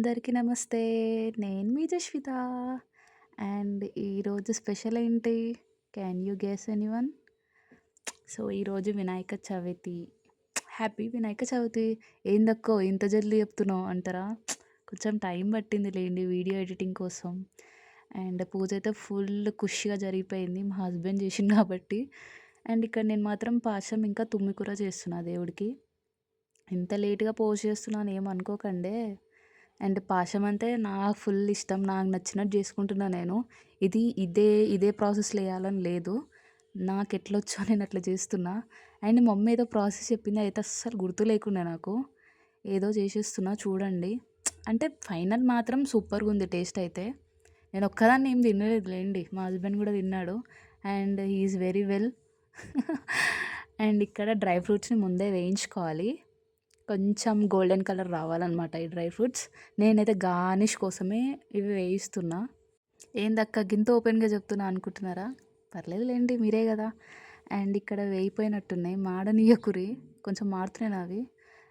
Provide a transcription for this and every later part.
అందరికీ నమస్తే. నేను మీ జశ్విత. అండ్ ఈరోజు స్పెషల్ ఏంటి? Can you guess anyone? So, ఈరోజు వినాయక చవితి. హ్యాపీ వినాయక చవితి. ఏందక్కో ఇంత జల్దీ చెప్తున్నావు అంటారా? కొంచెం టైం పట్టింది లేండి వీడియో ఎడిటింగ్ కోసం. అండ్ పూజ అయితే ఫుల్ ఖుషిగా జరిగిపోయింది. మా హస్బెండ్ చేసింది కాబట్టి. అండ్ ఇక్కడ నేను మాత్రం పాశం ఇంకా తుమ్మి కూర చేస్తున్నా దేవుడికి. ఇంత లేట్‌గా పోస్ట్ చేస్తున్నాను ఏమనుకోకండే. అండ్ పాశం అంటే నాకు ఫుల్ ఇష్టం. నాకు నచ్చినట్టు చేసుకుంటున్నా నేను. ఇది ఇదే ఇదే ప్రాసెస్‌లో వేయాలని లేదు. నాకు ఎట్లొచ్చో నేను అట్లా చేస్తున్నా. అండ్ మమ్మీ ఏదో ప్రాసెస్ చెప్పింది అయితే అస్సలు గుర్తు లేకుండే నాకు. ఏదో చేసేస్తున్నా చూడండి. అంటే ఫైనల్ మాత్రం సూపర్గా ఉంది టేస్ట్ అయితే. నేను ఒక్కదాన్ని ఏం తినలేదు లేండి. మా హస్బెండ్ కూడా తిన్నాడు. And he very well. And ఇక్కడ డ్రై ఫ్రూట్స్‌ని ముందే వేయించుకోవాలి. కొంచెం గోల్డెన్ కలర్ రావాలన్నమాట ఈ డ్రై ఫ్రూట్స్. నేనైతే గార్నిష్ కోసమే ఇవి వేయిస్తున్నా. ఏందక్క గింత ఓపెన్‌గా చెప్తున్నా అనుకుంటున్నారా? పర్లేదు లేండి మీరే కదా అండ్ ఇక్కడ వేయిపోయినట్టున్నాయి మాడనీయకురి కొంచెం మాడుతున్నాయి అవి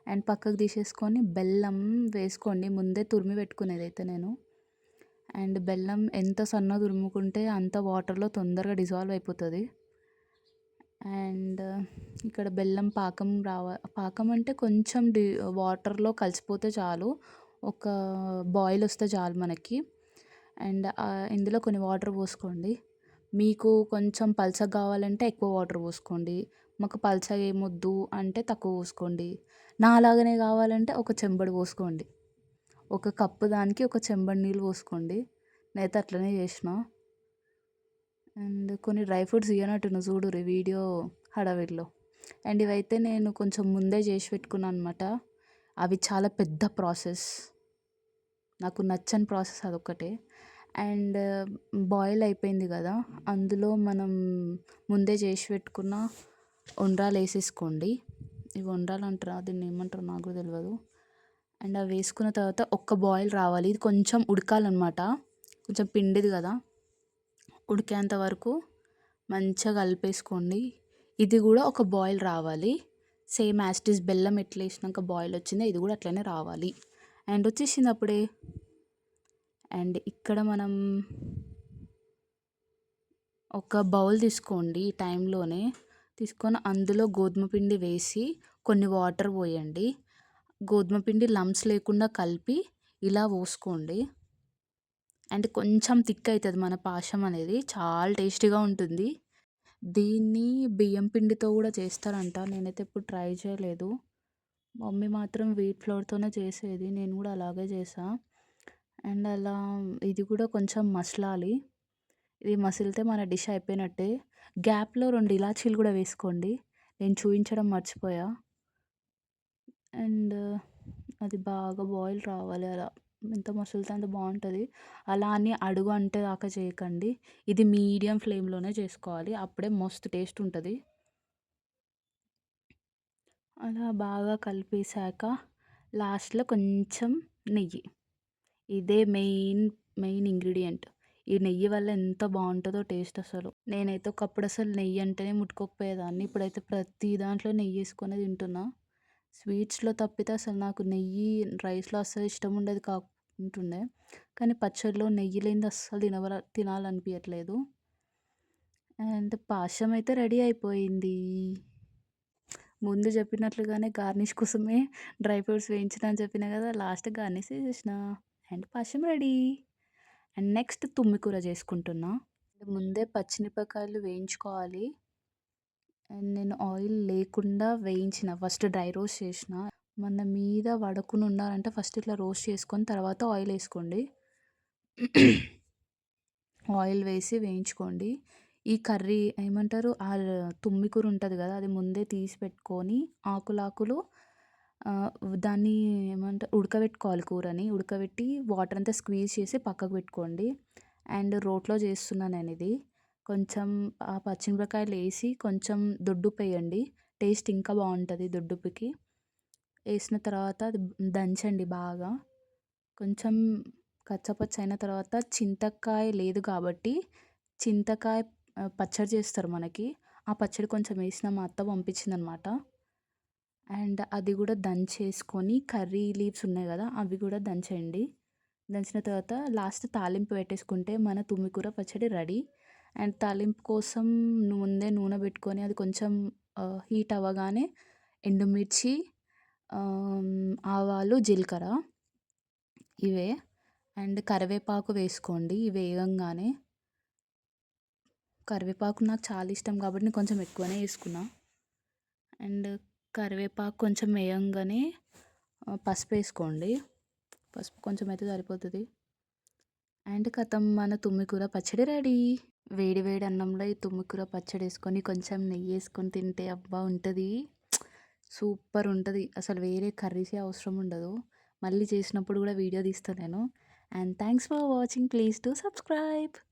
అండ్ పక్కకు తీసేసుకొని బెల్లం వేసుకోండి. ముందే తురిమి పెట్టుకునేదైతే నేను. అండ్ బెల్లం ఎంత సన్నగా తురుముకుంటే అంత వాటర్‌లో తొందరగా డిజాల్వ్ అయిపోతుంది అండ్ ఇక్కడ బెల్లం పాకం రావ పాకం అంటే కొంచెం డి వాటర్‌లో కలిసిపోతే చాలు. ఒక బాయిల్ వస్తే చాలు మనకి. అండ్ ఇందులో కొన్ని వాటర్ పోసుకోండి. మీకు కొంచెం పల్చగా కావాలంటే ఎక్కువ వాటర్ పోసుకోండి. మాకు పల్చగా ఏమొద్దు అంటే తక్కువ పోసుకోండి. నా అలాగనే కావాలంటే ఒక చెంబడి పోసుకోండి. ఒక కప్పు దానికి ఒక చెంబడి నీళ్ళు పోసుకోండి. నేనైతే అట్లనే చేసిన. అండ్ కొన్ని డ్రై ఫ్రూట్స్ ఇయ్యనట్టున్నా చూడుర్రి వీడియో హడావిడిలో. అండ్ ఇవైతే నేను కొంచెం ముందే చేసి పెట్టుకున్నాను అనమాట. అవి చాలా పెద్ద ప్రాసెస్. నాకు నచ్చని ప్రాసెస్ అదొక్కటే. అండ్ బాయిల్ అయిపోయింది కదా! అందులో మనం ముందే చేసి పెట్టుకున్న ఉండ్రాలు వేసేసుకోండి ఇవి ఉండ్రాలు అంటారా? దీన్ని ఏమంటారు నాకు కూడా తెలియదు అండ్ అవి వేసుకున్న తర్వాత ఒక్క బాయిల్ రావాలి. ఇది కొంచెం ఉడకాలన్నమాట. కొంచెం పిండిది కదా! ఉడికేంత వరకు మంచిగా కలిపేసుకోండి. ఇది కూడా ఒక బాయిల్ రావాలి. సేమ్ యాజ్ ఈజ్ బెల్లం ఎట్లా వేసినాక బాయిల్ వచ్చిందో ఇది కూడా అట్లనే రావాలి. అండ్ వచ్చేసింది అప్పుడే. అండ్ ఇక్కడ మనం ఒక బౌల్ తీసుకోండి ఈ టైంలోనే. తీసుకొని అందులో గోధుమ పిండి వేసి కొన్ని వాటర్ పోయండి. గోధుమ పిండి లంప్స్ లేకుండా కలిపి ఇలా పోసుకోండి. అండ్ కొంచెం థిక్ అవుతుంది మన పాశం అనేది. చాలా టేస్టీగా ఉంటుంది. దీన్ని బియ్యం పిండితో కూడా చేస్తారంట. నేనైతే ఎప్పుడు ట్రై చేయలేదు. మమ్మీ మాత్రం వీట్ ఫ్లోర్‌తోనే చేసేది. నేను కూడా అలాగే చేసా అండ్ అలా ఇది కూడా కొంచెం మసలాలి. ఇది మసిలితే మన డిష్ అయిపోయినట్టే. గ్యాప్‌లో రెండు ఇలాచీలు కూడా వేసుకోండి. నేను చూపించడం మర్చిపోయా. అండ్ అది బాగా బాయిల్ రావాలి అలా. ఎంత మసిలితే అంత బాగుంటుంది అలా అని అడుగు అంటే దాకా చేయకండి. ఇది మీడియం ఫ్లేమ్‌లోనే చేసుకోవాలి. అప్పుడే మస్తు టేస్ట్ ఉంటుంది అలా బాగా కలిపేశాక లాస్ట్‌లో కొంచెం నెయ్యి. ఇదే మెయిన్ మెయిన్ ఇంగ్రీడియంట్ ఈ నెయ్యి వల్ల ఎంత బాగుంటుందో టేస్ట్ అసలు. నేనైతే ఒకప్పుడు అసలు నెయ్యి అంటేనే ముట్టుకోకపోయేదాన్ని. ఇప్పుడైతే ప్రతి దాంట్లో నెయ్యి వేసుకొని తింటున్నా. స్వీట్స్‌లో తప్పితే అసలు నాకు నెయ్యి రైస్‌లో అస్సలు ఇష్టం ఉండేది కాకుంటుండే. కానీ పచ్చడిలో నెయ్యి లేనిది అస్సలు తినవల తినాలనిపించట్లేదు అండ్ పాశం అయితే రెడీ అయిపోయింది. ముందు చెప్పినట్లుగానే గార్నిష్ కోసమే డ్రై ఫ్రూట్స్ వేయించిన అని చెప్పిన కదా! లాస్ట్ గార్నిష్ వేసేసిన అండ్ పాశం రెడీ. అండ్ నెక్స్ట్ తుమ్మి కూర చేసుకుంటున్నా. ముందే పచ్చిమిరపకాయలు వేయించుకోవాలి. అండ్ నేను ఆయిల్ లేకుండా వేయించిన. ఫస్ట్ డ్రై రోస్ట్ చేసిన. మన మీద పడకుండా ఉండాలంటే ఫస్ట్ ఇట్లా రోస్ట్ చేసుకొని తర్వాత ఆయిల్ వేసుకోండి ఆయిల్ వేసి వేయించుకోండి. ఈ కర్రీ ఏమంటారు ఆ తుమ్మి కూర కదా! అది ముందే తీసి పెట్టుకొని ఆకులాకులు దాన్ని ఏమంటారు ఉడకబెట్టుకోవాలి కూరని. ఉడకబెట్టి వాటర్ అంతా స్క్వీజ్ చేసి పక్కకు పెట్టుకోండి. అండ్ రోట్లో చేస్తున్నాను నేను ఇది కొంచెం ఆ పచ్చిమిరపకాయలు వేసి కొంచెం దొడ్డుప్పు వేయండి టేస్ట్ ఇంకా బాగుంటుంది దొడ్డుప్పుకి. వేసిన తర్వాత అది దంచండి బాగా. కొంచెం కచ్చపచ్చ అయిన తర్వాత చింతకాయ లేదు కాబట్టి చింతకాయ పచ్చడి చేస్తారు మనకి. ఆ పచ్చడి కొంచెం వేసిన మా అత్త పంపించిందనమాట. అండ్ అది కూడా దంచేసుకొని కర్రీ లీవ్స్ ఉన్నాయి కదా అవి కూడా దంచేయండి దంచిన తర్వాత లాస్ట్ తాలింపు పెట్టేసుకుంటే మన తుమ్మికూర పచ్చడి రెడీ అండ్ తాలింపు కోసం ముందే నూనె పెట్టుకొని అది కొంచెం హీట్ అవ్వగానే ఎండుమిర్చి ఆవాలు జీలకర్ర ఇవే. అండ్ కరివేపాకు వేసుకోండి ఇవి వేగంగానే. కరివేపాకు నాకు చాలా ఇష్టం కాబట్టి నేను కొంచెం ఎక్కువనే వేసుకున్నా. అండ్ కరివేపాకు కొంచెం వేయంగానే పసుపు వేసుకోండి. పసుపు కొంచెం అయితే సరిపోతుంది. అండ్ కథం మన తుమ్మికూర పచ్చడి రెడీ. వేడి వేడి అన్నంలో ఈ తుమ్మికూర పచ్చడి వేసుకొని కొంచెం నెయ్యి వేసుకొని తింటే అబ్బా ఉంటుంది. సూపర్ ఉంటుంది. అసలు వేరే కర్రీసే అవసరం ఉండదు. మళ్ళీ చేసినప్పుడు కూడా వీడియో తీస్తాను నేను. And thanks for watching. Please to subscribe.